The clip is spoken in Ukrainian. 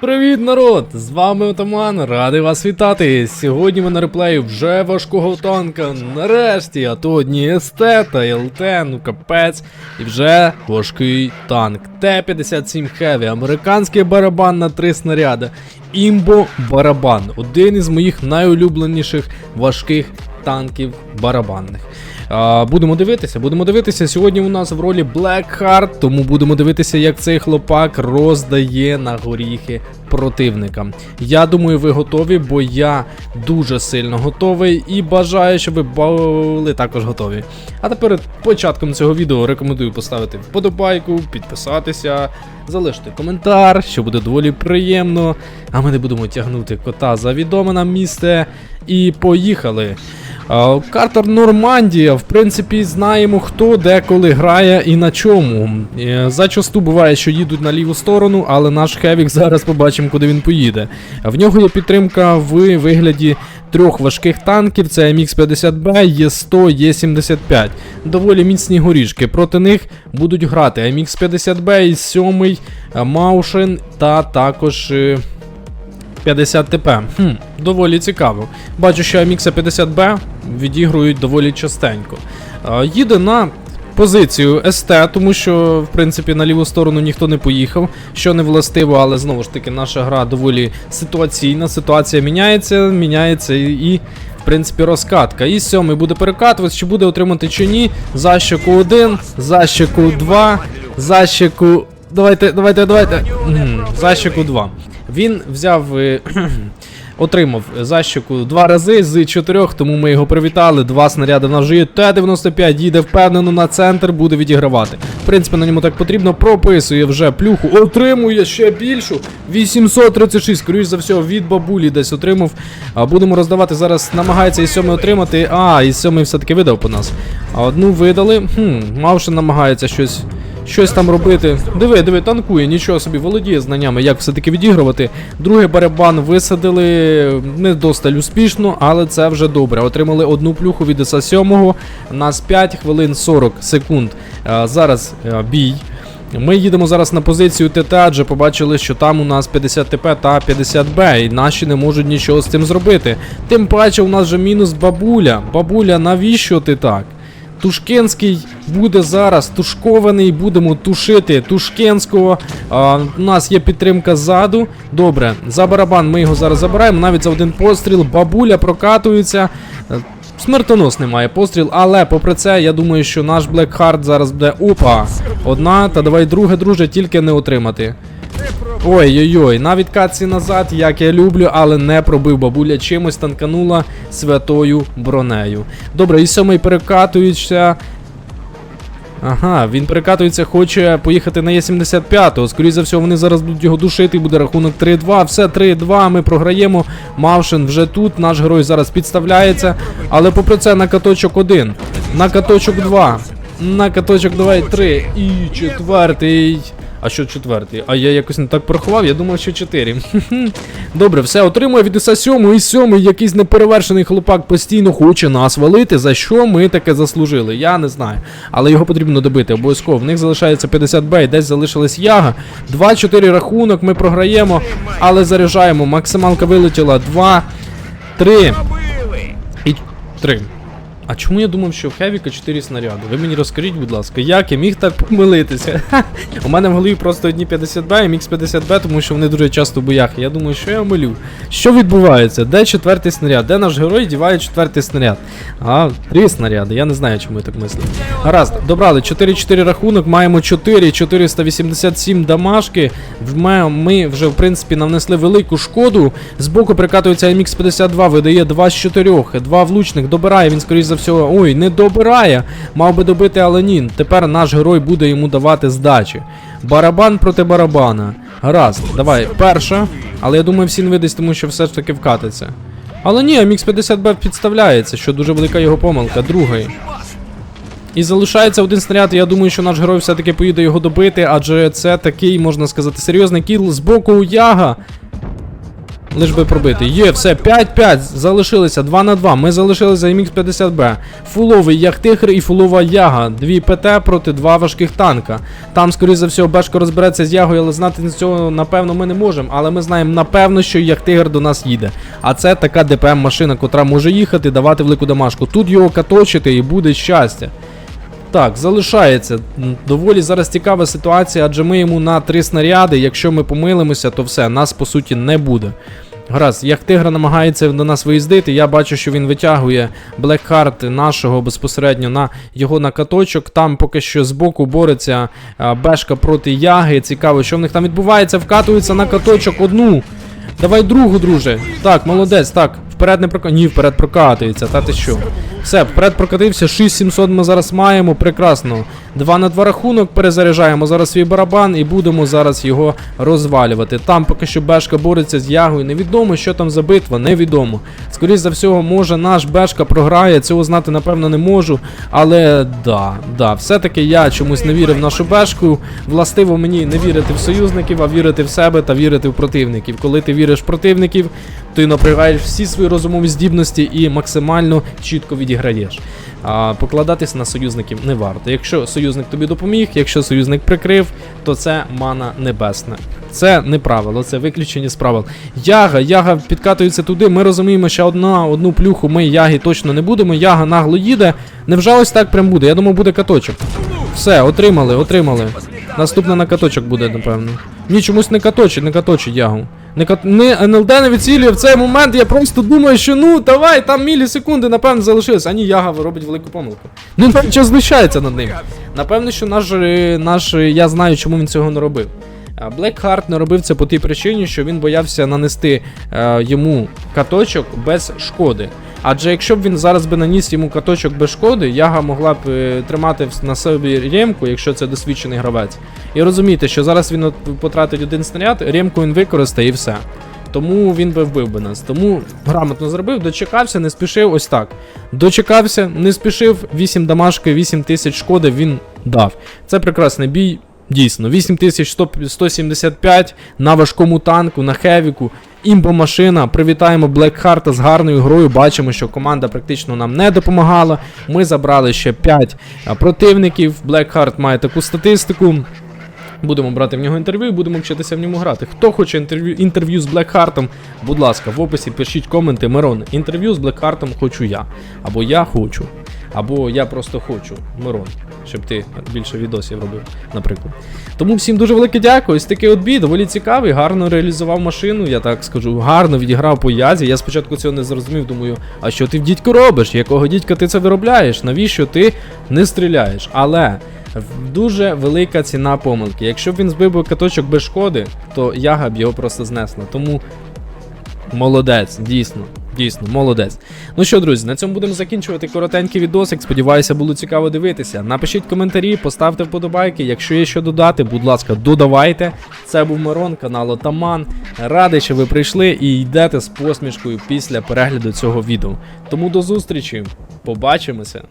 Привіт, народ! З вами Отаман, радий вас вітати. Сьогодні ми на реплеї вже важкого танка. Нарешті, а то одні СТ та ЛТ, ну капець. І вже важкий танк. Т-57 Heavy, американський барабан на три снаряди. Імбо барабан. Один із моїх найулюбленіших важких танків барабанних. Будемо дивитися, будемо дивитися. Сьогодні у нас в ролі Blackheart, тому будемо дивитися, як цей хлопак роздає на горіхи противникам. Я думаю, ви готові, бо я дуже сильно готовий і бажаю, щоб ви були також готові. А тепер початком цього відео рекомендую поставити вподобайку, підписатися, залишити коментар, що буде доволі приємно. А ми не будемо тягнути кота за відоме нам місце. І поїхали. А, Картер Нормандія, в принципі, знаємо хто де коли грає і на чому. Е, Зачасту буває, що їдуть на ліву сторону, але наш Хевік зараз побачимо, куди він поїде. В нього є підтримка в вигляді трьох важких танків: це MX-50B, Є100, Є75. Доволі міцні горішки. Проти них будуть грати MX-50B і 7 Маушен та також. Е, 50 ТП. Хм, доволі цікаво. Бачу, що Амікса 50Б відігрують доволі частенько. Їде на позицію СТ, тому що, в принципі, на ліву сторону ніхто не поїхав, що не властиво, але знову ж таки, наша гра доволі ситуаційна. Ситуація міняється, міняється і. в принципі, розкатка. І сьомий буде перекатуватися, чи буде отримати чи ні. Защику 1, защику 2, защику. Давайте, давайте, давайте. М, Защику 2. Він взяв. е, Отримав защику два рази з чотирьох, тому ми його привітали. Два снаряди в нас вже є. Т-95 їде впевнено на центр, буде відігравати. В принципі, на ньому так потрібно. Прописує вже плюху, отримує ще більшу. 836, скоріш за все, від бабулі десь отримав. Будемо роздавати зараз. Намагається і сьомий отримати. А, і сьомий все-таки видав по нас. А одну видали. Хм, Мавшин намагається щось щось там робити. Диви, диви, танкує, нічого собі, володіє знаннями, як все-таки відігрувати. Другий барабан висадили не досталь успішно, але це вже добре. Отримали одну плюху від СА 7 У нас 5 хвилин 40 секунд. А, зараз а, бій. Ми їдемо зараз на позицію ТТ, адже побачили, що там у нас 50 ТП та 50 Б, і наші не можуть нічого з цим зробити. Тим паче, у нас вже мінус бабуля. Бабуля, навіщо ти так? Тушкенський буде зараз тушкований, будемо тушити Тушкенського. А, у нас є підтримка ззаду. Добре, за барабан ми його зараз забираємо. Навіть за один постріл. Бабуля прокатується. Е, Смертоносний має постріл, але попри це, я думаю, що наш Blackheart зараз буде. Опа! Одна, та давай друге, друже, тільки не отримати. Ой-ой-ой, навіть каці назад, як я люблю, але не пробив бабуля чимось танканула святою бронею. Добре, і сьомий перекатується. Ага, він перекатується, хоче поїхати на Є75. Скоріше за все, вони зараз будуть його душити, буде рахунок 3-2. Все, 3-2, ми програємо. Мавшин вже тут, наш герой зараз підставляється. Але попри це на каточок 1, на каточок 2, на каточок 2 і 3. І четвертий. А що четвертий? А я якось не так порахував, я думав, що 4. Добре, все, отримує від ІСа 7 і 7 якийсь неперевершений хлопак постійно хоче нас валити. За що ми таке заслужили? Я не знаю. Але його потрібно добити обов'язково. В них залишається 50 б і десь залишилась яга. 2-4 рахунок, ми програємо, але заряджаємо. Максималка вилетіла. 2, 3 і 3. А чому я думав, що в Хевіка 4 снаряди? Ви мені розкажіть, будь ласка, як я міг так помилитися? У мене в голові просто одні 50Б і мікс 50Б, тому що вони дуже часто в боях. Я думаю, що я малю. Що відбувається? Де четвертий снаряд? Де наш герой діває четвертий снаряд? А, три снаряди. Я не знаю, чому я так мислю. Гаразд, добрали 4-4 рахунок, маємо 4, 487 дамажки. Ми вже, в принципі, навнесли велику шкоду. Збоку прикатується MX 52, видає 2 з 4, 2 влучних, добирає він, скоріш за всього. Ой, не добирає. Мав би добити Аленін. Тепер наш герой буде йому давати здачі. Барабан проти барабана. Гаразд, давай, перша. Але я думаю, всі не тому що все ж таки вкатиться. Але ні, MX 50B підставляється, що дуже велика його помилка. Другий. І залишається один снаряд. і Я думаю, що наш герой все-таки поїде його добити, адже це такий, можна сказати, серйозний кіл з боку Яга. Лиш би пробити. Є, все, 5-5, залишилися, 2 на 2. Ми залишилися МХ-50Б. Фуловий Яхтигр і фулова Яга. Дві ПТ проти два важких танка. Там, скоріше за все, Бешко розбереться з Ягою, але знати цього, напевно, ми не можемо. Але ми знаємо, напевно, що Яхтигр до нас їде. А це така ДПМ-машина, котра може їхати, давати велику дамашку. Тут його каточити і буде щастя. Так, залишається. Доволі зараз цікава ситуація, адже ми йому на три снаряди. Якщо ми помилимося, то все, нас по суті не буде. Гаразд, як тигра намагається до нас виїздити, я бачу, що він витягує Блекхарт нашого безпосередньо на його на каточок. Там поки що збоку бореться Бешка проти Яги. Цікаво, що в них там відбувається. Вкатується на каточок одну. Давай другу, друже. Так, молодець, так. Вперед не прока... Ні, вперед прокатується, та ти що? Все, вперед прокатився, 6700 ми зараз маємо, прекрасно. 2 на 2 рахунок, перезаряджаємо зараз свій барабан і будемо зараз його розвалювати. Там поки що Бешка бореться з Ягою, невідомо, що там за битва, невідомо. Скоріше за всього, може наш Бешка програє, цього знати напевно не можу. Але да, да, все-таки я чомусь не вірив в нашу Бешку. Властиво мені не вірити в союзників, а вірити в себе та вірити в противників. Коли ти віриш в противників, ти напрягаєш всі свої розумові здібності і максимально чітко відіграєш. А покладатись на союзників не варто. Якщо союзник тобі допоміг, якщо союзник прикрив, то це мана небесна. Це не правило, це виключення з правил. Яга, яга підкатується туди. Ми розуміємо, що одна одну плюху ми яги точно не будемо. Яга нагло їде. Невже ось так прям буде? Я думаю, буде каточок. Все, отримали, отримали. Наступна на каточок буде, напевно. Ні, чомусь не каточить, не каточить ягу. Не, НЛД не відцілює в цей момент, я просто думаю, що ну давай, там мілісекунди, напевно, залишилось. А ні, Яга робить велику помилку. Ну що знущається над ним. Напевно, що наш, е, наш, е, я знаю, чому він цього не робив. А Блекхарт не робив це по тій причині, що він боявся нанести е, йому каточок без шкоди. Адже якщо б він зараз би наніс йому каточок без шкоди, яга могла б е, тримати на собі ремку, якщо це досвідчений гравець. І розумієте, що зараз він от потратить один снаряд, ремку він використає і все. Тому він би вбив би нас. Тому грамотно зробив, дочекався, не спішив, ось так. Дочекався, не спішив, 8 дамашки, 8 тисяч шкоди він дав. Це прекрасний бій. Дійсно, 8175 на важкому танку, на хевіку. Імбо-машина. Привітаємо Блекхарта з гарною грою. Бачимо, що команда практично нам не допомагала. Ми забрали ще 5 противників. Блекхарт має таку статистику. Будемо брати в нього інтерв'ю і будемо вчитися в ньому грати. Хто хоче інтерв'ю, інтерв'ю з Блекхартом, будь ласка, в описі пишіть коменти. Мирон, інтерв'ю з Блекхартом хочу я. Або я хочу. Або я просто хочу, Мирон, щоб ти більше відосів робив, наприклад. Тому всім дуже велике дякую. Ось такий от бій, доволі цікавий, гарно реалізував машину, я так скажу, гарно відіграв по язі. Я спочатку цього не зрозумів, думаю, а що ти в дідьку робиш? Якого дідька ти це виробляєш? Навіщо ти не стріляєш? Але. Дуже велика ціна помилки. Якщо б він збив би каточок без шкоди, то яга б його просто знесла. Тому молодець, дійсно, дійсно, молодець. Ну що, друзі, на цьому будемо закінчувати коротенький відосик. Сподіваюся, було цікаво дивитися. Напишіть коментарі, поставте вподобайки. Якщо є що додати, будь ласка, додавайте. Це був Мирон, канал Отаман. Радий, що ви прийшли і йдете з посмішкою після перегляду цього відео. Тому до зустрічі, побачимося.